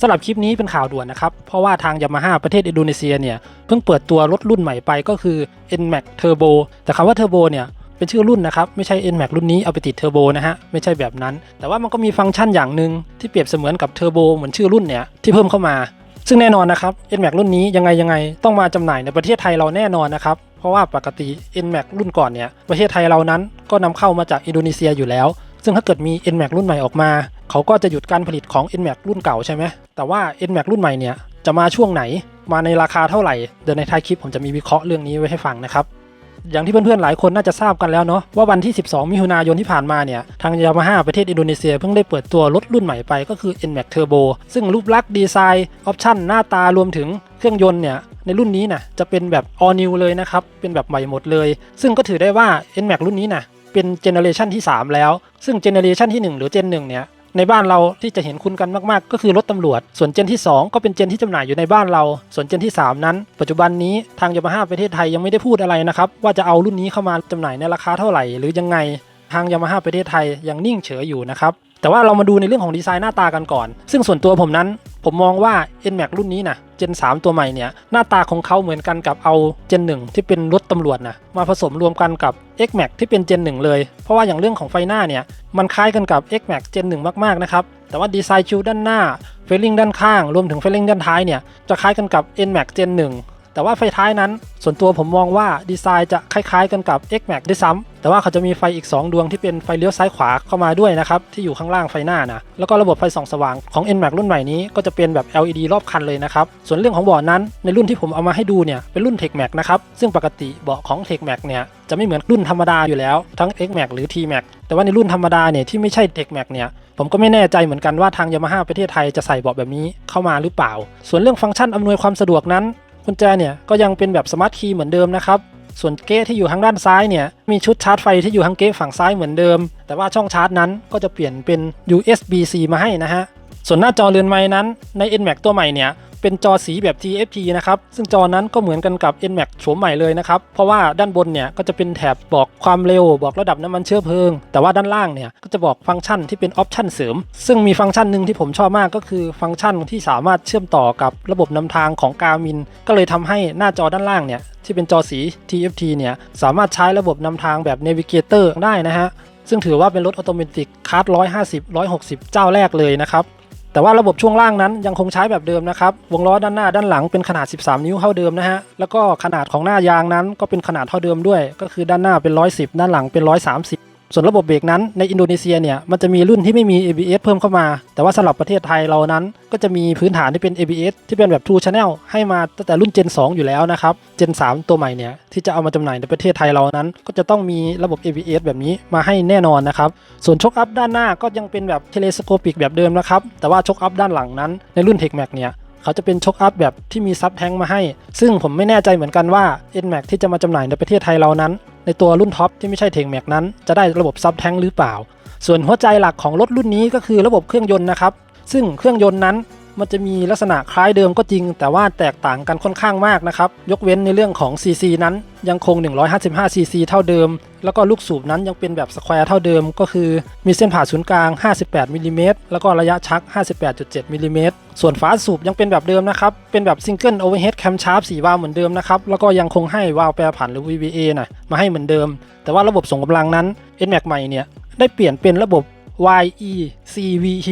สำหรับคลิปนี้เป็นข่าวด่วนนะครับ เพราะว่าทางยามาฮ่าประเทศอินโดนีเซียเนี่ย เพิ่งเปิดตัวรถรุ่นใหม่ไปก็คือ NMAX Turbo แต่คำว่า Turbo เนี่ยเป็นชื่อรุ่นนะครับ ไม่ใช่ NMAX รุ่นนี้เอาไปติดเทอร์โบนะฮะ ไม่ใช่แบบนั้น แต่ว่ามันก็มีฟังก์ชันอย่างหนึ่งที่เปรียบเสมือนกับเทอร์โบเหมือนชื่อรุ่นเนี่ยที่เพิ่มเข้ามา ซึ่งแน่นอนนะครับ NMAX รุ่นนี้ยังไงยังไงต้องมาจำหน่ายในประเทศไทยเราแน่นอนนะครับเพราะว่าปกติ NMAX รุ่นก่อนเนี่ยประเทศไทยเรานั้นก็นำเข้ามาจากอินโดนีเซียอยู่แล้ว ซึ่งถ้าเกิดมี NMAX รุ่นใหม่ออกมา เขาก็จะหยุดการผลิตของ NMAX รุ่นเก่าใช่ไหมแต่ว่า NMAX รุ่นใหม่เนี่ยจะมาช่วงไหน มาในราคาเท่าไหร่ เดี๋ยวในท้ายคลิปผมจะมีวิเคราะห์เรื่องนี้ไว้ให้ฟังนะครับอย่างที่เพื่อนๆ หลายคนน่าจะทราบกันแล้วเนาะว่าวันที่ 12 มิถุนายนที่ผ่านมาเนี่ยทางยามาฮ่าประเทศอินโดนีเซียเพิ่งได้เปิดตัวรถรุ่นใหม่ไปก็คือ NMAX Turbo ซึ่งรูปลักษณ์ดีไซน์ออปชั่นหน้าตารวมถึงเครื่องยนต์เนี่ยในรุ่นนี้นะจะเป็นแบบ all new เลยนะครับ เป็นแบบใหม่หมดเลย ซึ่งก็ถือได้ว่า NMAX รุ่นนี้นะเป็นเจเนอเรชันที่ 3 แล้ว ซึ่งเจเนอเรชันที่ 1 หรือเจน1เนี่ย ในบ้านเราที่จะเห็นคุ้นกันมากๆ ก็คือรถตำรวจ ส่วนเจนที่ 2 ก็เป็นเจนที่จำหน่ายอยู่ในบ้านเรา ส่วนเจนที่ 3 นั้น ปัจจุบันนี้ทางยามาฮ่าประเทศไทยยังไม่ได้พูดอะไรนะครับว่าจะเอารุ่นนี้เข้ามาจำหน่ายในราคาเท่าไหร่หรือยังไง ทางยามาฮ่าประเทศไทยยังนิ่งเฉยอยู่นะครับแต่ว่าเรามาดูในเรื่องของดีไซน์หน้าตากันก่อน ซึ่งส่วนตัวผมนั้น ผมมองว่า NMAX รุ่นนี้นะเจน3ตัวใหม่เนี่ยหน้าตาของเขาเหมือนกันกับเอาเจน1ที่เป็นรถตำรวจนะมาผสมรวมกันกับ XMAX ที่เป็นเจน1เลย เพราะว่าอย่างเรื่องของไฟหน้าเนี่ยมันคล้ายกันกับ XMAX เจน1มากๆนะครับ แต่ว่าดีไซน์ชิวด้านหน้าเฟลลิ่งด้านข้าง รวมถึงเฟลลิ่งด้านท้ายเนี่ยจะคล้ายกันกับ NMAX เจน1 แต่ว่าไฟท้ายนั้น ส่วนตัวผมมองว่าดีไซน์จะคล้ายๆกันกับ XMAX ด้วยซ้ำแต่ว่าเขาจะมีไฟอีก 2 ดวงที่เป็นไฟเลี้ยวซ้ายขวาเข้ามาด้วยนะครับที่อยู่ข้างล่างไฟหน้านะแล้วก็ระบบไฟส่องสว่างของ NMAX รุ่นใหม่นี้ก็จะเป็นแบบ LED รอบคันเลยนะครับส่วนเรื่องของเบาะนั้นในรุ่นที่ผมเอามาให้ดูเนี่ยเป็นรุ่น TechMax นะครับซึ่งปกติเบาะของ TechMax เนี่ยจะไม่เหมือนรุ่นธรรมดาอยู่แล้วทั้ง XMax หรือ TMax แต่ว่าในรุ่นธรรมดาเนี่ยที่ไม่ใช่ TechMax เนี่ยผมก็ไม่แน่ใจเหมือนกันว่าทางยามาฮ่าประเทศไทยจะใส่เบาะแบบนี้เข้ามาหรือเปล่า ส่วนเรื่องฟังก์ชันอำนวยความสะดวกนั้น กุญแจเนี่ยก็ยังเป็นแบบสมาร์ทคีย์เหมือนเดิมนะครับ ส่วนเก๊ที่อยู่ทางด้านซ้ายเนี่ยมีชุดชาร์จไฟที่อยู่ทางเก๊ฝั่งซ้ายเหมือนเดิม แต่ว่าช่องชาร์จนั้นก็จะเปลี่ยนเป็น USB-C มาให้นะฮะ ส่วนหน้าจอเรือนไม้นั้นใน NMAX ตัวใหม่เนี่ย เป็นจอสีแบบ TFT นะครับ ซึ่งจอนั้นก็เหมือนกันกับ NMAX โฉมใหม่เลยนะครับ เพราะว่าด้านบนเนี่ยก็จะเป็นแถบบอกความเร็ว บอกระดับน้ำมันเชื้อเพลิง แต่ว่าด้านล่างเนี่ยก็จะบอกฟังก์ชันที่เป็นออปชันเสริม ซึ่งมีฟังก์ชันหนึ่งที่ผมชอบมากก็คือฟังก์ชันที่สามารถเชื่อมต่อกับระบบนำทางของ Garmin ก็เลยทำให้หน้าจอด้านล่างเนี่ยที่เป็นจอสี TFT เนี่ยสามารถใช้ระบบนำทางแบบ Navigator ได้นะฮะซึ่งถือว่าเป็นรถออโตเมติกคาร์ด150 160 เจ้าแรกเลยนะครับ แต่ว่าระบบช่วงล่างนั้นยังคงใช้แบบเดิมนะครับวงล้อด้านหน้าด้านหลังเป็นขนาด 13 นิ้วเท่าเดิมนะฮะแล้วก็ขนาดของหน้ายางนั้นก็เป็นขนาดเท่าเดิมด้วย ก็คือด้านหน้าเป็น 110 ด้านหลังเป็น 130 ส่วนระบบเบรกนั้นในอินโดนีเซียเนี่ยมันจะมีรุ่นที่ไม่มี ABS เพิ่มเข้ามา แต่ว่าสำหรับประเทศไทยเรานั้น ก็จะมีพื้นฐานที่เป็น ABS ที่เป็นแบบ True Channel ให้มาตั้งแต่รุ่น Gen 2 อยู่แล้วนะครับ Gen 3 ตัวใหม่เนี่ยที่จะเอามาจำหน่ายในประเทศไทยเรานั้น ก็จะต้องมีระบบ ABS แบบนี้มาให้แน่นอนนะครับส่วนชกอัพด้านหน้าก็ยังเป็นแบบเทเลสโคปิกแบบเดิมนะครับแต่ว่าชกอัพด้านหลังนั้นในรุ่น TechMax เนี่ยเขาจะเป็นชกอัพแบบที่มีซับแทงมาให้ ซึ่งผมไม่แน่ใจเหมือนกันว่า NMAX ที่จะมาจำหน่ายในประเทศไทยเรานั้น ในตัวรุ่นท็อปที่ไม่ใช่เทงแม็กนั้น จะได้ระบบซับแทงหรือเปล่า ส่วนหัวใจหลักของรถรุ่นนี้ก็คือระบบเครื่องยนต์นะครับ ซึ่งเครื่องยนต์นั้น มันจะมีลักษณะคล้ายเดิมก็จริง แต่ว่าแตกต่างกันค่อนข้างมากนะครับ ยกเว้นในเรื่องของ CC นั้นยังคง 155 CC เท่าเดิม แล้วก็ลูกสูบนั้นยังเป็นแบบสแควร์เท่าเดิม ก็คือมีเส้นผ่าศูนย์กลาง 58มิลลิเมตรแล้วก็ระยะชัก 58.7มิลลิเมตรส่วนฝาสูบยังเป็นแบบเดิมนะครับ เป็นแบบซิงเกิลโอเวอร์เฮดแคมชาร์ป4วาล์วเหมือนเดิมนะครับ แล้วก็ยังคงให้วาล์วแปรผันหรือ VVA นะมาให้เหมือนเดิม แต่ว่าระบบส่งกำลังนั้น NMAX ใหม่เนี่ยได้เปลี่ยนเป็นระบบ YECVT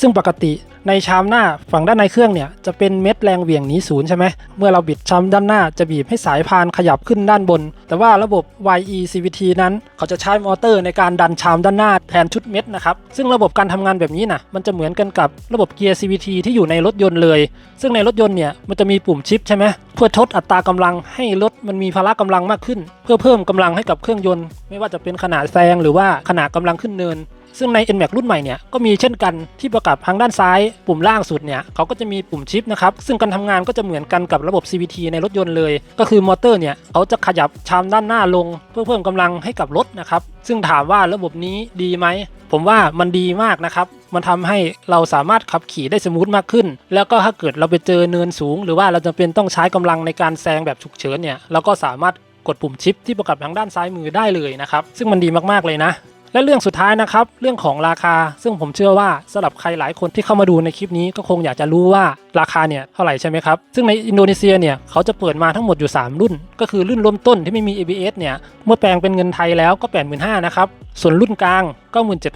ซึ่งปกติ ในชามหน้าฝั่งด้านในเครื่องเนี่ยจะเป็นเม็ดแรงเหวี่ยงหนีศูนย์ใช่ไหมเมื่อเราบิดชามด้านหน้าจะบีบให้สายพานขยับขึ้นด้านบน แต่ว่าระบบ YECVT นั้น เขาจะใช้มอเตอร์ในการดันชามด้านหน้าแทนชุดเม็ดนะครับซึ่งระบบการทำงานแบบนี้นะมันจะเหมือนกันกับระบบเกียร์ CVT ที่อยู่ในรถยนต์เลย ซึ่งในรถยนต์เนี่ยมันจะมีปุ่มชิปใช่ไหมเพื่อทดอัตรากำลังให้รถมันมีพละกำลังมากขึ้น เพื่อเพิ่มกำลังให้กับเครื่องยนต์ ไม่ว่าจะเป็นขนาดแซงหรือว่าขนาดกำลังขึ้นเนิน ซึ่งใน NMAX รุ่นใหม่เนี่ยก็มีเช่นกันที่ประกับทางด้านซ้าย ปุ่มล่างสุดเนี่ยเขาก็จะมีปุ่มชิปนะครับซึ่งการทำงานก็จะเหมือนกันกับระบบ CVT ในรถยนต์เลย ก็คือมอเตอร์เนี่ยเขาจะขยับชามด้านหน้าลง เพื่อเพิ่มกำลังให้กับรถนะครับซึ่งถามว่าระบบนี้ดีไหมผมว่ามันดีมากนะครับ มันทำให้เราสามารถขับขี่ได้สมูทมากขึ้น แล้วก็ถ้าเกิดเราไปเจอเนินสูง หรือว่าเราจะเป็นต้องใช้กำลังในการแซงแบบฉุกเฉินเนี่ยเราก็สามารถกดปุ่มชิปที่ประกับทางด้านซ้ายมือได้เลยนะครับ ซึ่งมันดีมากๆเลยนะ และเรื่องสุดท้ายนะครับ เรื่องของราคา ซึ่งผมเชื่อว่าสำหรับใครหลายคนที่เข้ามาดูในคลิปนี้ก็คงอยากจะรู้ว่าราคาเนี่ยเท่าไหร่ใช่ไหมครับ ซึ่งในอินโดนีเซียเนี่ยเขาจะเปิดมาทั้งหมดอยู่ 3 รุ่น ก็คือรุ่นเริ่มต้นที่ไม่มี ABS เนี่ย เมื่อแปลงเป็นเงินไทยแล้วก็ 85,000นะครับ ส่วนรุ่นกลาง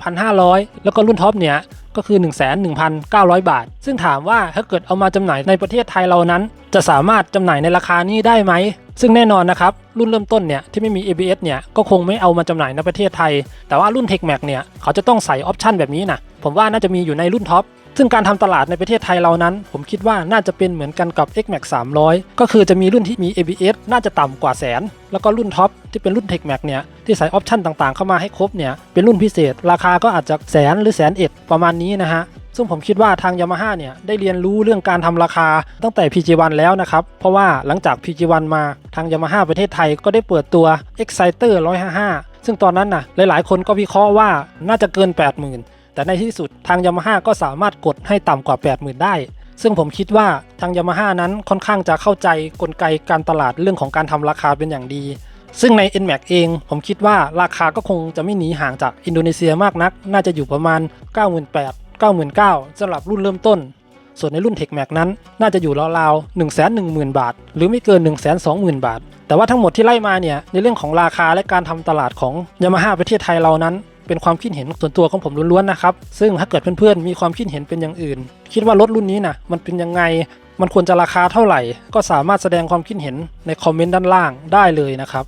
97,500 แล้วก็รุ่นท็อปเนี่ยก็คือ 1,1,900 บาท ซึ่งถามว่าถ้าเกิดเอามาจำหน่ายในประเทศไทยเรานั้น จะสามารถจำหน่ายในราคานี้ได้ไหม ซึ่งแน่นอนนะครับ รุ่นเริ่มต้นเนี่ยที่ไม่มี ABS เนี่ยก็คงไม่เอามาจำหน่ายในประเทศไทย แต่ว่ารุ่น TechMax เนี่ยเขาจะต้องใส่ออปชันแบบนี้นะผมว่าน่าจะมีอยู่ในรุ่นท็อปซึ่งการทำตลาดในประเทศไทยเรานั้น ผมคิดว่าน่าจะเป็นเหมือนกันกับ XMAX 300 ก็คือจะมีรุ่นที่มี ABS น่าจะต่ำกว่าแสน แล้วก็รุ่นท็อปที่เป็นรุ่น TechMax เนี่ยที่ใส่ออปชันต่างๆ เข้ามาให้ครบเนี่ยเป็นรุ่นพิเศษ ราคาก็อาจจะแสนหรือแสนเอ็ดประมาณนี้นะฮะ ซึ่งผมคิดว่าทาง Yamaha เนี่ยได้เรียนรู้เรื่องการทำราคาตั้งแต่ PG1 แล้วนะครับ เพราะว่าหลังจาก PG1 มาทาง Yamaha ประเทศไทยก็ได้เปิดตัว Exciter 155 ซึ่งตอนนั้นนะหลายๆ คนก็วิเคราะห์ว่าน่าจะเกิน 80,000 แต่ในที่สุดทาง Yamaha ก็สามารถกดให้ต่ำกว่า 80,000 ได้ซึ่งผมคิดว่าทาง Yamaha นั้นค่อนข้างจะเข้าใจกลไกการตลาดเรื่องของการทำราคาเป็นอย่างดี ซึ่งใน NMAX เองผมคิดว่าราคาก็คงจะไม่หนีห่างจากอินโดนีเซียมากนัก น่าจะอยู่ประมาณ 98,000 99,000สำหรับรุ่นเริ่มต้น ส่วนในรุ่น TechMax นั้น น่าจะอยู่ราวๆ 110,000 บาท หรือไม่เกิน 120,000 บาท แต่ว่าทั้งหมดที่ไล่มาเนี่ย ในเรื่องของราคาและการทำตลาดของ Yamaha ประเทศไทยเรานั้นเป็นความคิดเห็นส่วนตัวของผมล้วนๆนะครับ ซึ่งถ้าเกิดเพื่อนๆ มีความคิดเห็นเป็นอย่างอื่น คิดว่ารถรุ่นนี้นะมันเป็นยังไง มันควรจะราคาเท่าไหร่ ก็สามารถแสดงความคิดเห็นในคอมเมนต์ด้านล่างได้เลยนะครับ